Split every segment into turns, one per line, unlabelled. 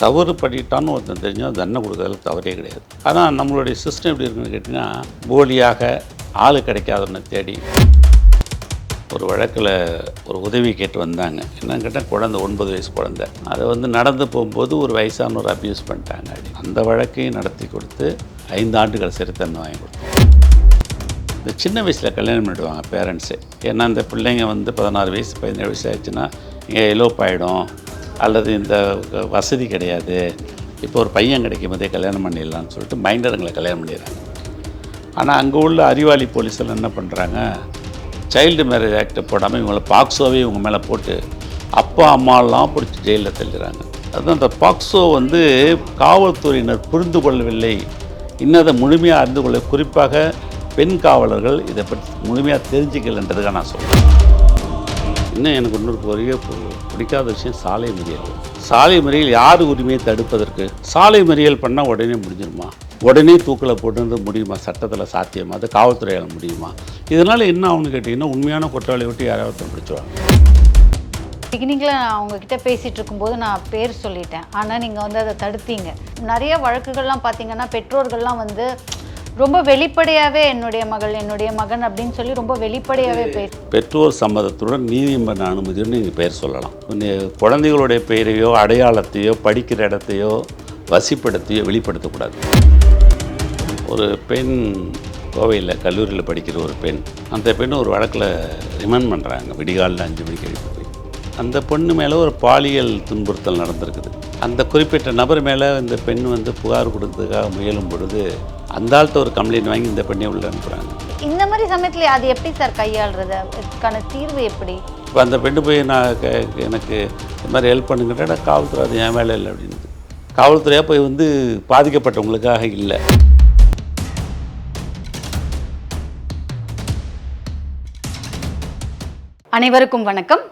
தவறு பண்ணிட்டான்னு ஒருத்தன் தெரிஞ்சால் தண்டனை கொடுக்கறதுல தவறே கிடையாது. ஆனால் நம்மளுடைய சிஸ்டம் எப்படி இருக்குன்னு கேட்டிங்கன்னா போலியாக ஆள் கிடைக்காதவனை தேடி ஒரு வழக்கில் ஒரு உதவி கேட்டு வந்தாங்க. என்னன்னு கேட்டால் குழந்தை ஒன்பது வயசு குழந்தை. அதை வந்து நடந்து போகும்போது ஒரு வயசானவர் அப்யூஸ் பண்ணிட்டாங்க அப்படி. அந்த வழக்கையும் நடத்தி கொடுத்து ஐந்து ஆண்டுகள் சிறை வாங்கி கொடுத்தோம். இந்த சின்ன வயசில் கல்யாணம் பண்ணிடுவாங்க பேரண்ட்ஸு ஏன்னா இந்த பிள்ளைங்க வந்து பதினாறு வயசு பதினேழு வயசு ஆயிடுச்சுன்னா இங்கே எலோப் ஆகிடும் அல்லது இந்த வசதி கிடையாது. இப்போ ஒரு பையன் கிடைக்கும் போதே கல்யாணம் பண்ணிடலாம்னு சொல்லிட்டு மைண்டருங்களை கல்யாணம் பண்ணிடுறாங்க. ஆனால் அங்கே உள்ள அறிவாளி போலீஸில் என்ன பண்ணுறாங்க சைல்டு மேரேஜ் ஆக்டை போடாமல் இவங்களை பாக்ஸோவே இவங்க மேலே போட்டு அப்பா அம்மாலாம் பிடிச்சி ஜெயிலில் தள்ளிடுறாங்க. அதுதான் அந்த பாக்ஸோ வந்து காவல்துறையினர் புரிந்து கொள்ளவில்லை. இன்னும் அதை முழுமையாக அறிந்து கொள்ள குறிப்பாக பெண் காவலர்கள் இதை பற்றி முழுமையாக தெரிஞ்சுக்கலன்றதுக்காக நான் சொல்கிறேன் இன்னும் எனக்கு இன்னொரு பெரிய பு- பிடிக்காத விஷயம் சாலை மறியல். சாலை மறியல் யார் உரிமையை தடுப்பதற்கு? சாலை மறியல் பண்ணால் உடனே முடிஞ்சிருமா? உடனே தூக்கில் போட்டு முடியுமா? சட்டத்தில் சாத்தியமா? அது காவல்துறையால் முடியுமா? இதனால் என்ன ஆகும்னு கேட்டிங்கன்னா உண்மையான குற்றவாளி விட்டு யாராவது பிடிச்சிருவாங்க.
பிகினிங்கில் நான் அவங்கக்கிட்ட பேசிகிட்டு இருக்கும்போது நான் பேர் சொல்லிட்டேன். ஆனால் நீங்கள் வந்து அதை தடுத்தீங்க. நிறைய வழக்குகள்லாம் பார்த்தீங்கன்னா பெற்றோர்கள்லாம் வந்து ரொம்ப வெளிப்படையாகவே என்னுடைய மகள் என்னுடைய மகன் அப்படின்னு சொல்லி ரொம்ப வெளிப்படையாகவே பேசி
பெற்றோர் சம்மதத்துடன் நீதிமன்ற அனுமதியுடன் நீங்கள் பெயர் சொல்லலாம். குழந்தைகளுடைய பெயரையோ அடையாளத்தையோ படிக்கிற இடத்தையோ வசிப்பிடத்தையோ வெளிப்படுத்தக்கூடாது. ஒரு பெண் கோவையில் கல்லூரியில் படிக்கிற ஒரு பெண் அந்த பெண் ஒரு வழக்கில் ரிமாண்ட் பண்ணுறாங்க விடிகாலில் அஞ்சு மணிக்கு எழுப்பி போய். அந்த பொண்ணு மேலே ஒரு பாலியல் துன்புறுத்தல் நடந்திருக்குது. அந்த குறிப்பிட்ட நபர் மேலே இந்த பெண் வந்து புகார் கொடுத்ததுக்காக முயலும் பொழுது அந்த ஆள்கிட்ட ஒரு கம்ப்ளைண்ட் வாங்கி இந்த பெண்ணை உள்ள அனுப்புகிறாங்க
இந்த மாதிரி சமயத்தில் அது எப்படி சார் கையாளுறது? இதுக்கான தீர்வு எப்படி?
இப்போ அந்த பெண்ணு போய் நான் எனக்கு இந்த மாதிரி ஹெல்ப் பண்ணுங்கிட்ட காவல்துறை அது என் வேலை இல்லை அப்படின்னு காவல்துறையாக போய் வந்து பாதிக்கப்பட்டவங்களுக்காக இல்லை.
அனைவருக்கும் வணக்கம்.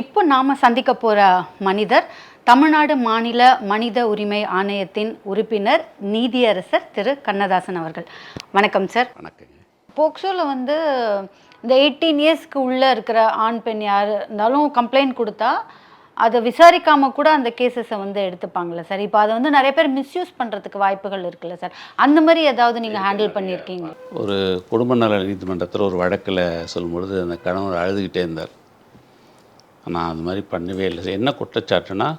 இப்போ நாம் சந்திக்க போகிற மனிதர் தமிழ்நாடு மாநில மனித உரிமை ஆணையத்தின் உறுப்பினர் நீதியரசர் திரு. கண்ணதாசன் அவர்கள். வணக்கம் சார்.
வணக்கங்க.
போக்சோவில் வந்து இந்த எயிட்டீன் இயர்ஸ்க்கு உள்ளே இருக்கிற ஆண் பெண் யார் இருந்தாலும் கம்ப்ளைண்ட் கொடுத்தா அதை விசாரிக்காமல் கூட அந்த கேசஸை வந்து எடுத்துப்பாங்கல்ல சார். இப்போ அதை வந்து நிறைய பேர் மிஸ்யூஸ் பண்ணுறதுக்கு வாய்ப்புகள் இருக்குல்ல சார். அந்த மாதிரி ஏதாவது நீங்கள் ஹேண்டில் பண்ணியிருக்கீங்க?
ஒரு குடும்ப நல நீதிமன்றத்தில் ஒரு வழக்கில் சொல்லும்பொழுது அந்த கணவர் அழுதுகிட்டே இருந்தார். நான் அது மாதிரி பண்ணவே இல்லை என்ன குற்றச்சாட்டுனா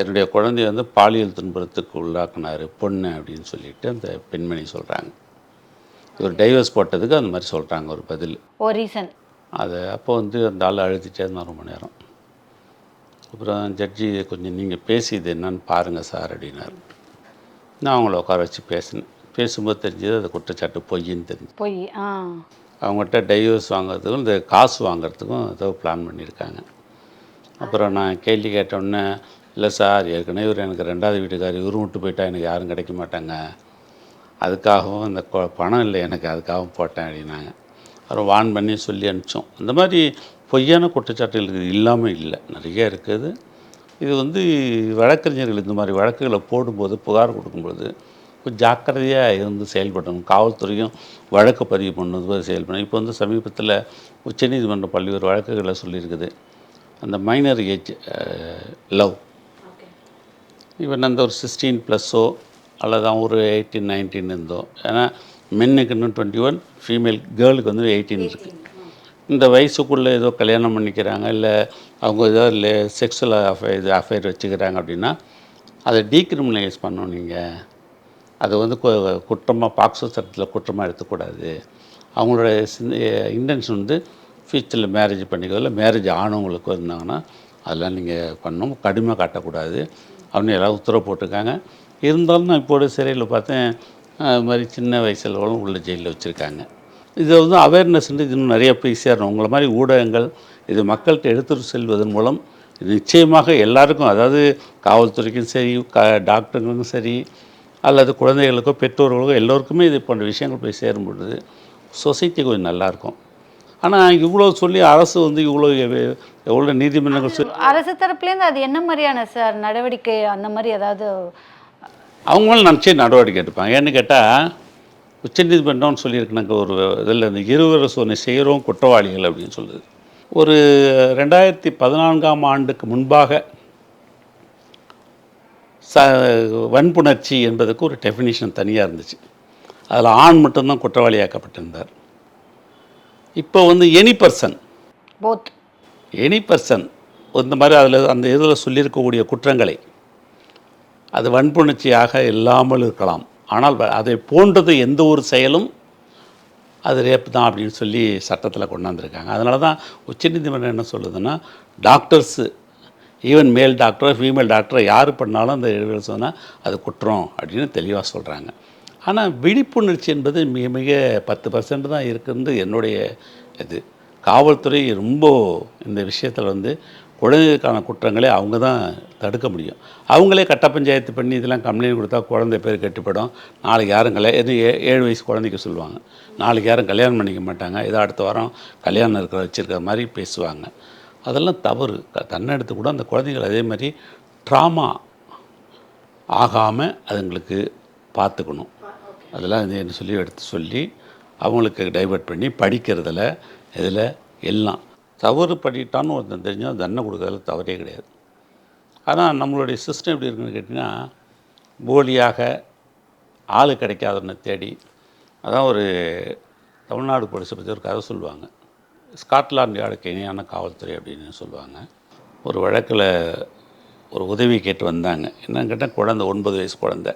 என்னுடைய குழந்தைய வந்து பாலியல் துன்புறத்துக்கு உள்ளாக்குனாரு பொண்ணு அப்படின்னு சொல்லிட்டு அந்த பெண்மணி சொல்கிறாங்க ஒரு டைவர்ஸ் போட்டதுக்கு அந்த மாதிரி சொல்கிறாங்க ஒரு பதில்.
ஓ ரீசன்
அது அப்போ வந்து அந்த ஆள் அழுதுகிட்டே இருந்தான் ரொம்ப நேரம். அப்புறம் ஜட்ஜி கொஞ்சம் நீங்கள் பேசி இது என்னன்னு பாருங்கள் சார் அப்படின்னாரு. நான் அவங்கள உட்கார வச்சு பேசினேன். பேசும்போது தெரிஞ்சது அது குற்றச்சாட்டு பொய்ன்னு தெரிஞ்சு
போய்
அவங்ககிட்ட டைவர்ஸ் வாங்குறதுக்கும் இந்த காசு வாங்குறதுக்கும் ஏதோ பிளான் பண்ணியிருக்காங்க. அப்புறம் நான் கேள்வி கேட்டோன்னே இல்லை சார் ஏற்கனவே இவர் எனக்கு ரெண்டாவது வீட்டுக்கார் இவரும் விட்டு போயிட்டா எனக்கு யாரும் கிடைக்க மாட்டாங்க. அதுக்காகவும் இந்த கொ- பணம் இல்லை எனக்கு அதுக்காகவும் போட்டேன் அப்படின்னாங்க அப்புறம் வான் பண்ணி சொல்லி அனுப்பிச்சோம். இந்த மாதிரி பொய்யான குற்றச்சாட்டுகள் இல்லாமல் இல்லை. நிறைய இருக்குது. இது வந்து வழக்கறிஞர்கள் இந்த மாதிரி வழக்குகளை போடும்போது புகார் கொடுக்கும்போது கொஞ்சம் ஜாக்கிரதையாக இருந்து செயல்படணும். காவல்துறையும் வழக்கு பதிவு பண்ணுவது செயல்படணும். இப்போ வந்து சமீபத்தில் உச்சநீதிமன்றம் பல்வேறு வழக்குகளை சொல்லியிருக்குது. அந்த மைனர் ஏஜ் லவ் ஈவன் அந்த ஒரு சிக்ஸ்டீன் ப்ளஸ்ஸோ அல்லது அவன் ஒரு எயிட்டீன் நைன்டீன் இருந்தோ. ஏன்னா மென்னுக்கு இன்னும் டுவெண்ட்டி ஒன் ஃபீமேல் கேர்ளுக்கு வந்து எயிட்டீன் இருக்குது இந்த வயசுக்குள்ளே ஏதோ கல்யாணம் பண்ணிக்கிறாங்க இல்லை அவங்க ஏதோ இல்லை செக்ஸுவல் அஃபேர் இது அஃபேர் வச்சுக்கிறாங்க அப்படின்னா அதை டீக்ரிமினலைஸ் பண்ணணும் நீங்கள் அதை வந்து குற்றமாக பாக்ஸோ சட்டத்தில் குற்றமாக எடுத்துக்கூடாது. அவங்களோட இன்டென்ஷன் வந்து ஃபியூச்சரில் மேரேஜ் பண்ணிக்கிறதுல மேரேஜ் ஆனவங்களுக்கு இருந்தாங்கன்னா அதெல்லாம் நீங்கள் பண்ணணும். கடுமையாக காட்டக்கூடாது. அப்படின்னு எல்லாம் உத்தரவு போட்டிருக்காங்க. இருந்தாலும் நான் இப்போட சிறையில் பார்த்தேன். அது மாதிரி சின்ன வயசில் உள்ள ஜெயிலில் வச்சுருக்காங்க. இதை வந்து அவேர்னஸ் வந்து இன்னும் நிறைய போய் சேரணும். உங்களை மாதிரி ஊடகங்கள் இது மக்கள்கிட்ட எடுத்துட்டு செல்வதன் மூலம் நிச்சயமாக எல்லாருக்கும் அதாவது காவல்துறைக்கும் சரி க டாக்டருங்களுக்கும் சரி அல்லது குழந்தைகளுக்கோ பெற்றோர்களுக்கோ எல்லோருக்குமே இது போன்ற விஷயங்கள் போய் சேரும் பொழுது சொசைட்டி கொஞ்சம் நல்லாயிருக்கும் ஆனால் இவ்வளோ சொல்லி அரசு வந்து இவ்வளோ எவ- எவ்வளோ நீதிமன்றங்கள் சொல்லி
அரசு தரப்புலேருந்து அது என்ன மாதிரியான சார் நடவடிக்கை அந்த மாதிரி ஏதாவது?
அவங்க மேலே நினச்சி நடவடிக்கை எடுப்பாங்க. ஏன்னு கேட்டால் உச்சநீதிமன்றம்னு சொல்லியிருக்கனாங்க ஒரு இதில் இந்த இருவர சோதனை செய்கிறோம் குற்றவாளிகள் அப்படின்னு சொல்லுது ஒரு ரெண்டாயிரத்தி பதினான்காம் ஆண்டுக்கு முன்பாக ச வன்புணர்ச்சி என்பதுக்கு ஒரு டெஃபினிஷன் தனியாக இருந்துச்சு. அதில் ஆண் மட்டும்தான் குற்றவாளியாக்கப்பட்டிருந்தார். இப்போ வந்து any person
both
any person இந்த மாதிரி அதில் அந்த இதில் சொல்லியிருக்கக்கூடிய குற்றங்களை அது வன்புணர்ச்சியாக இல்லாமல் இருக்கலாம். ஆனால் அதை போன்றது எந்த ஒரு செயலும் அது ரேப் தான் அப்படின்னு சொல்லி சட்டத்தில் கொண்டாந்துருக்காங்க அதனால தான் உச்சநீதிமன்றம் என்ன சொல்லுதுன்னா doctors even male doctor female doctor யார் பண்ணாலும் அந்த சொன்னால் அது குற்றம் அப்படின்னு தெளிவாக சொல்கிறாங்க ஆனால் விழிப்புணர்ச்சி என்பது மிக மிக பத்து பர்சன்ட் தான் இருக்குன்றது என்னுடைய இது. காவல்துறை ரொம்ப இந்த விஷயத்தில் வந்து குழந்தைகளுக்கான குற்றங்களை அவங்க தான் தடுக்க முடியும். அவங்களே கட்ட பஞ்சாயத்து பண்ணி இதெல்லாம் கம்ப்ளைண்ட் கொடுத்தா குழந்தை பேர் கெட்டுப்படும். நாளைக்கு யாரும் கல்யாணம் ஏ- ஏழு வயசு குழந்தைக்கு சொல்லுவாங்க. நாளைக்கு யாரும் கல்யாணம் பண்ணிக்க மாட்டாங்க. இதை அடுத்த வாரம் கல்யாணம் இருக்கிற வச்சுருக்கிற மாதிரி பேசுவாங்க. அதெல்லாம் தவறு. க- தன்னெடுத்து கூட அந்த குழந்தைகள் அதே மாதிரி ட்ராமா ஆகாமல் அதுங்களுக்கு பார்த்துக்கணும். அதெல்லாம் இது என்ன சொல்லி எடுத்து சொல்லி அவங்களுக்கு டைவர்ட் பண்ணி படிக்கிறதுல இதில் எல்லாம். தவறு பண்ணிட்டான்னு ஒருத்தன் தெரிஞ்சால் தண்டனை கொடுக்கறதுல தவறே கிடையாது. ஆனால் நம்மளுடைய சிஸ்டம் எப்படி இருக்குன்னு கேட்டிங்கன்னா போலியாக ஆள் கிடைக்காதவனை தேடி அதான் ஒரு தமிழ்நாடு போலீஸை பற்றி ஒரு கதை சொல்லுவாங்க. ஸ்காட்லாண்ட் யார்டுக்கு இணையான காவல்துறை அப்படின்னு சொல்லுவாங்க. ஒரு வழக்கில் ஒரு உதவி கேட்டு வந்தாங்க. என்னன்னு கேட்டால் குழந்தை ஒன்பது வயசு குழந்தை.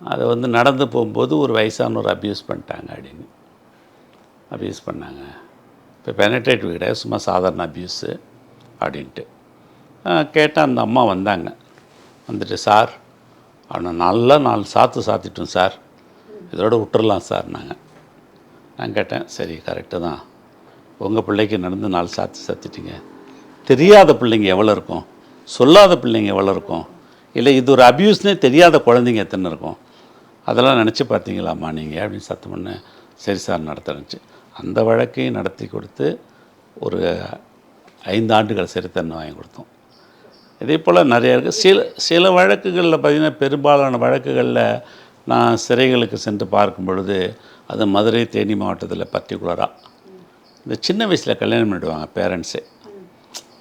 அதை வந்து நடந்து போகும்போது ஒரு வயசானவர் அப்யூஸ் பண்ணிட்டாங்க அப்படின்னு. அப்யூஸ் பண்ணாங்க. இப்போ பெனட்ரேட் கிடையாது சும்மா சாதாரண அப்யூஸு அப்படின்ட்டு. கேட்டால் அந்த அம்மா வந்தாங்க. வந்துட்டு சார் அவனை நல்லா நாலு சாத்து சாத்திட்டோம் சார். இதோட விட்டுறலாம் சார் நாங்கள் நான் கேட்டேன் சரி கரெக்டு தான். உங்கள் பிள்ளைக்கு நடந்து நாலு சாத்து சாத்திட்டீங்க. தெரியாத பிள்ளைங்க எவ்வளோ இருக்கும்? சொல்லாத பிள்ளைங்க எவ்வளோ இருக்கும்? இல்லை இது ஒரு அப்யூஸ்னே தெரியாத குழந்தைங்க எத்தனை இருக்கும்? அதெல்லாம் நினச்சி பார்த்தீங்களாம்மா நீங்கள் அப்படின்னு சத்தம் பண்ண சரி சார் நடத்துனுச்சு அந்த வழக்கையும் நடத்தி கொடுத்து ஒரு ஐந்து ஆண்டுகள் சிறுத்தன்மை வாங்கி கொடுத்தோம். இதே போல் நிறைய இருக்குது சில சில வழக்குகளில் பார்த்திங்கன்னா பெரும்பாலான வழக்குகளில் நான் சிறைகளுக்கு சென்று பார்க்கும் பொழுது அது மதுரை தேனி மாவட்டத்தில் பர்டிகுலராக இந்த சின்ன வயசில் கல்யாணம் பண்ணிவிடுவாங்க பேரண்ட்ஸே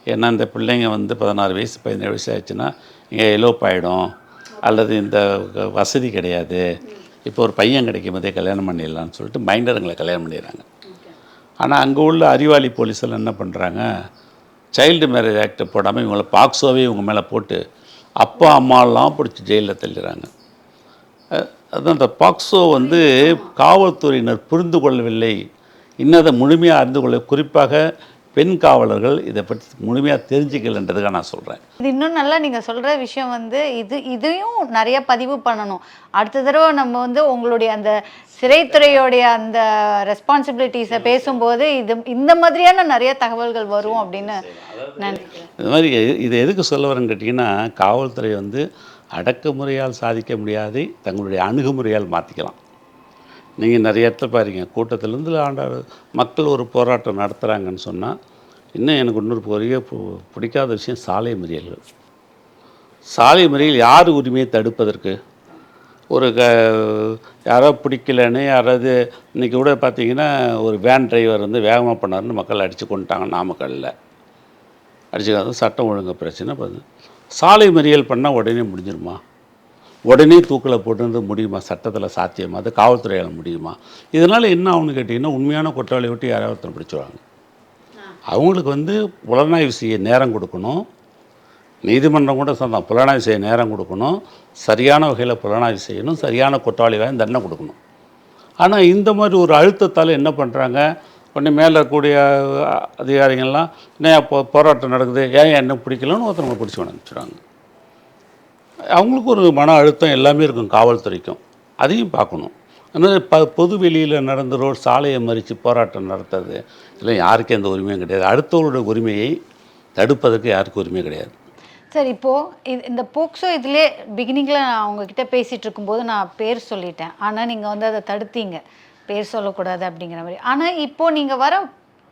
ஏன்னா இந்த பிள்ளைங்க வந்து பதினாறு வயசு பதினேழு வயசு ஆயிடுச்சுன்னா இங்கே எலோப் ஆகிடும் அல்லது இந்த வசதி கிடையாது. இப்போ ஒரு பையன் கிடைக்கும் போதே கல்யாணம் பண்ணிடலாம்னு சொல்லிட்டு மைண்டருங்களை கல்யாணம் பண்ணிடுறாங்க. ஆனால் அங்கே உள்ள அறிவாளி போலீஸெல்லாம் என்ன பண்ணுறாங்க சைல்டு மேரேஜ் ஆக்டை போடாமல் இவங்கள பாக்ஸோவே இவங்க மேலே போட்டு அப்பா அம்மாலாம் பிடிச்சி ஜெயிலில் தள்ளிடுறாங்க. அதான் அந்த பாக்ஸோ வந்து காவல்துறையினர் புரிந்து கொள்ளவில்லை. இன்னும் அதை முழுமையாக அறிந்து கொள்ள குறிப்பாக பெண் காவலர்கள் இதை பற்றி முழுமையாக தெரிஞ்சுக்கலன்றதுக்காக நான் சொல்கிறேன்
இது இன்னும் நல்லா நீங்கள் சொல்கிற விஷயம் வந்து இது இதையும் நிறைய பதிவு பண்ணணும். அடுத்த தடவை நம்ம வந்து உங்களுடைய அந்த சிறைத்துறையோடைய அந்த ரெஸ்பான்சிபிலிட்டிஸை பேசும்போது இது இந்த மாதிரியான நிறைய தகவல்கள் வரும் அப்படின்னு நினைக்கிறேன்.
இது மாதிரி எ- இதை எதுக்கு சொல்ல வரேன்னு கேட்டிங்கன்னா காவல்துறை வந்து அடக்குமுறையால் சாதிக்க முடியாதை தங்களுடைய அணுகுமுறையால் மாற்றிக்கலாம் நீங்கள் நிறைய இடத்துல பாருங்க. கூட்டத்திலேருந்து ஆண்ட மக்கள் ஒரு போராட்டம் நடத்துகிறாங்கன்னு சொன்னால் இன்னும் எனக்கு இன்னொரு பெரிய பு- பிடிக்காத விஷயம் சாலை மறியல்கள். சாலை மறியல் யார் உரிமையை தடுப்பதற்கு? ஒரு க யாரோ பிடிக்கலன்னு யாராவது இன்றைக்கி கூட பார்த்தீங்கன்னா ஒரு வேன் டிரைவர் வந்து வேகமாக பண்ணாருன்னு மக்கள் அடித்து கொண்டுட்டாங்க நாமக்கல்லில் அடிச்சுக்காத சட்டம் ஒழுங்கு பிரச்சனை பார்த்து சாலை மறியல் பண்ணால் உடனே முடிஞ்சிருமா? உடனே தூக்கில் போட்டு முடியுமா? சட்டத்தில் சாத்தியமா? அது காவல்துறையால் முடியுமா? இதனால் என்ன ஆகும்னு கேட்டிங்கன்னா உண்மையான குற்றவாளியை விட்டு யாராவது ஒருத்தர் பிடிச்சிருவாங்க. அவங்களுக்கு வந்து புலனாய்வு செய்ய நேரம் கொடுக்கணும். நீதிமன்றம் கூட சொன்னான் புலனாய்வு செய்ய நேரம் கொடுக்கணும். சரியான வகையில் புலனாய்வு செய்யணும். சரியான குற்றவாளி வாங்கி தண்டனை கொடுக்கணும். ஆனால் இந்த மாதிரி ஒரு அழுத்தத்தால் என்ன பண்ணுறாங்க உடனே மேலே இருக்கக்கூடிய அதிகாரிகள்லாம் என்ன போ போராட்டம் நடக்குது ஏன் என்ன பிடிக்கலன்னு ஒருத்தவங்க பிடிச்சி அனுப்பிச்சிடுறாங்க அவங்களுக்கு ஒரு மன அழுத்தம் எல்லாமே இருக்கும் காவல்துறைக்கும். அதையும் பார்க்கணும். அதனால் ப பொது வெளியில் நடந்த ரோல் சாலையை மறித்து போராட்டம் நடத்துறது இல்லை யாருக்கும் எந்த உரிமையும் கிடையாது. அடுத்தவருடைய உரிமையை தடுப்பதற்கு யாருக்கும் உரிமை கிடையாது.
சரி இப்போது இது இந்த போக்சோ இதிலே பிகினிங்கில் நான் அவங்கக்கிட்ட பேசிகிட்டு இருக்கும்போது நான் பேர் சொல்லிட்டேன். ஆனால் நீங்கள் வந்து அதை தடுத்தீங்க. பேர் சொல்லக்கூடாது அப்படிங்கிற மாதிரி. ஆனால் இப்போது நீங்கள் வர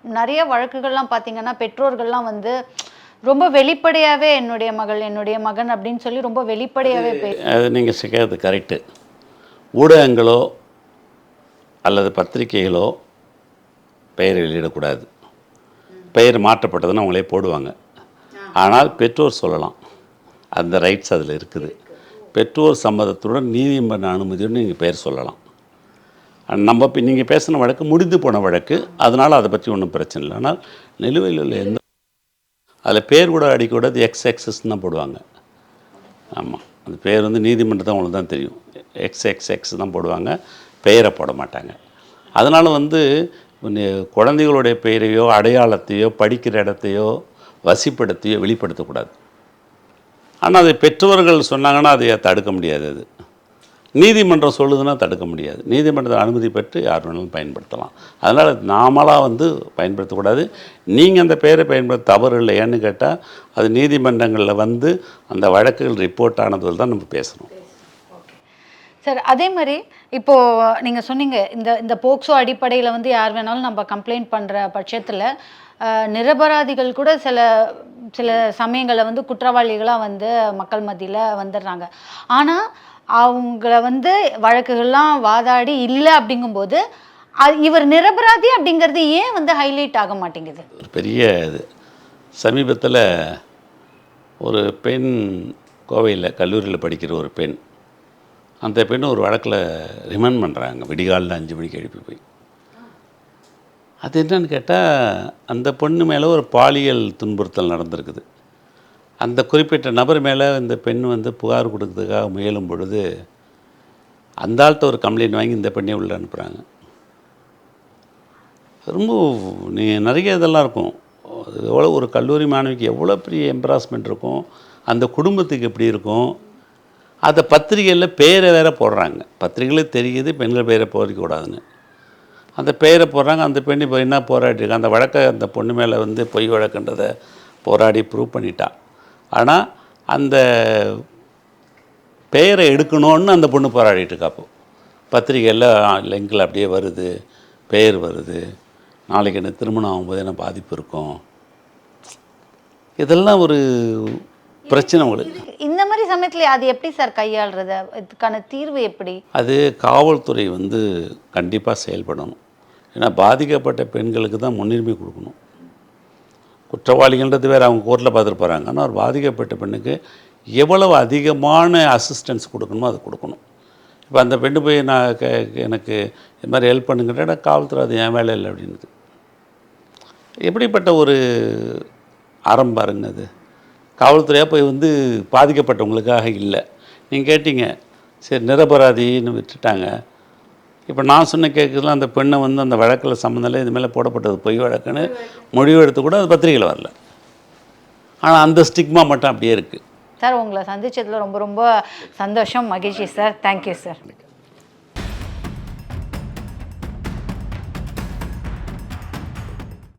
நிறைய வழக்குகள்லாம் பார்த்தீங்கன்னா பெற்றோர்கள்லாம் வந்து ரொம்ப வெளிப்படையாகவே என்னுடைய மகள் என்னுடைய மகன் அப்படின்னு சொல்லி ரொம்ப வெளிப்படையாகவே பே
அது நீங்கள் செய்கிறது கரெக்டு ஊடகங்களோ அல்லது பத்திரிகைகளோ பெயர் வெளியிடக்கூடாது பெயர் மாற்றப்பட்டதுன்னு அவங்களே போடுவாங்க. ஆனால் பெற்றோர் சொல்லலாம். அந்த ரைட்ஸ் அதில் இருக்குது. பெற்றோர் சம்மதத்துடன் நீதிமன்ற அனுமதியுடன் நீங்கள் பெயர் சொல்லலாம். நம்ம இப்போ நீங்கள் பேசின வழக்கு முடிந்து போன வழக்கு. அதனால் அதை பற்றி ஒன்றும் பிரச்சனை இல்லை. ஆனால் நிலுவையில் உள்ள எந்த அதில் பேர் கூட அடிக்கூடாது எக்ஸ் எக்ஸஸ்ன்னு தான் போடுவாங்க. ஆமாம் அந்த பேர் வந்து நீதிமன்றத்தை உங்களுக்கு தான் தெரியும். எக்ஸ் எக்ஸ் எக்ஸ் தான் போடுவாங்க பெயரை போட மாட்டாங்க. அதனால் வந்து குழந்தைகளுடைய பெயரையோ அடையாளத்தையோ படிக்கிற இடத்தையோ வசிப்பிடத்தையோ வெளிப்படுத்தக்கூடாது. ஆனால் அதை பெற்றோர்கள் சொன்னாங்கன்னா அதை தடுக்க முடியாது அது. நீதிமன்றம் சொல்லுதுன்னா தடுக்க முடியாது. நீதிமன்றத்தை அனுமதி பெற்று யார் வேணாலும் பயன்படுத்தலாம். அதனால் நாமளாக வந்து பயன்படுத்தக்கூடாது. நீங்கள் அந்த பெயரை பயன்படுத்த தவறு இல்லை. ஏன்னு கேட்டால் அது நீதிமன்றங்களில் வந்து அந்த வழக்குகள் ரிப்போர்ட் ஆனதில் தான் நம்ம பேசணும்.
சார் அதே மாதிரி இப்போது நீங்கள் சொன்னீங்க இந்த இந்த போக்சோ அடிப்படையில் வந்து யார் வேணாலும் நம்ம கம்ப்ளைண்ட் பண்ணுற பட்சத்தில் நிரபராதிகள் கூட சில சில சமயங்களில் வந்து குற்றவாளிகளாக வந்து மக்கள் மத்தியில் வந்துடுறாங்க. ஆனால் அவங்கள வந்து வழக்குகள்லாம் வாதாடி இல்லை அப்படிங்கும்போது அது- இவர் நிரபராதி அப்படிங்கிறது ஏன் வந்து ஹைலைட் ஆக மாட்டேங்குது?
ஒரு பெரிய இது. சமீபத்தில் ஒரு பெண் கோவையில் கல்லூரியில் படிக்கிற ஒரு பெண் அந்த பெண் ஒரு வழக்கில் ரிமண்ட் பண்ணுறாங்க விடிகாலில் அஞ்சு மணிக்கு எழுப்பி போய். அது என்னன்னு கேட்டால் அந்த பொண்ணு மேலே ஒரு பாலியல் துன்புறுத்தல் நடந்திருக்குது. அந்த குறிப்பிட்ட நபர் மேலே இந்த பெண் வந்து புகார் கொடுக்கறதுக்காக முயலும் பொழுது அந்த ஆள்கிட்ட ஒரு கம்ப்ளைண்ட் வாங்கி இந்த பெண்ணை உள்ளே அனுப்புகிறாங்க ரொம்ப நீ நிறைய இதெல்லாம் இருக்கும். அது எவ்வளோ ஒரு கல்லூரி மாணவிக்கு எவ்வளோ பெரிய எம்ப்ராஸ்மெண்ட் இருக்கும். அந்த குடும்பத்துக்கு எப்படி இருக்கும்? அதை பத்திரிகையில் பேரை வேற போடுறாங்க. பத்திரிகையில் தெரியுது பெண்கள் பேரை போடக்கூடாதுன்னு அந்த பெயரை போடுறாங்க அந்த பெண் இப்போ என்ன போராடிருக்கு அந்த வழக்கை அந்த பொண்ணு மேலே வந்து பொய் வழக்குன்றதை போராடி ப்ரூவ் பண்ணிட்டான் ஆனால் அந்த பெயரை எடுக்கணும்னு அந்த பொண்ணு போராடிட்டு இருக்கா அப்போ. பத்திரிகையில் லிங்கில் அப்படியே வருது பெயர் வருது. நாளைக்கு எனக்கு திருமணம் ஆகும்போது என்ன பாதிப்பு இருக்கும்? இதெல்லாம் ஒரு பிரச்சனை உங்களுக்கு.
இந்த மாதிரி சமயத்தில் அது எப்படி சார் கையாளுறது? இதுக்கான தீர்வு எப்படி?
அது காவல்துறை வந்து கண்டிப்பாக செயல்படணும். ஏன்னா பாதிக்கப்பட்ட பெண்களுக்கு தான் முன்னுரிமை கொடுக்கணும். குற்றவாளிகள்ன்றது வேறு அவங்க கோர்ட்டில் பார்த்துட்டு போகிறாங்க ஆனால் ஒரு பாதிக்கப்பட்ட பெண்ணுக்கு எவ்வளவு அதிகமான அசிஸ்டன்ஸ் கொடுக்கணுமோ அது கொடுக்கணும். இப்போ அந்த பெண்ணு போய் நான் கே எனக்கு இது மாதிரி ஹெல்ப் பண்ணுங்கிட்ட காவல்துறை அது என் வேலை இல்லை அப்படின்னுது. எப்படிப்பட்ட ஒரு அறம் பாருங்க அது. காவல்துறையாக போய் வந்து பாதிக்கப்பட்டவங்களுக்காக இல்லை. நீங்கள் கேட்டீங்க. சரி நிரபராதின்னு விட்டுட்டாங்க. இப்போ நான் சொன்ன கேட்குறதுலாம் அந்த பெண்ணை வந்து அந்த வழக்கில் சம்மந்தம் இது மேலே போடப்பட்டது பொய் வழக்குன்னு முடிவெடுத்து கூட அது பத்திரிகையில் வரல. ஆனால் அந்த ஸ்டிக்மா மட்டும் அப்படியே இருக்குது
சார் உங்களை சந்தித்ததில் ரொம்ப ரொம்ப சந்தோஷம் மகிழ்ச்சி சார். Thank you sir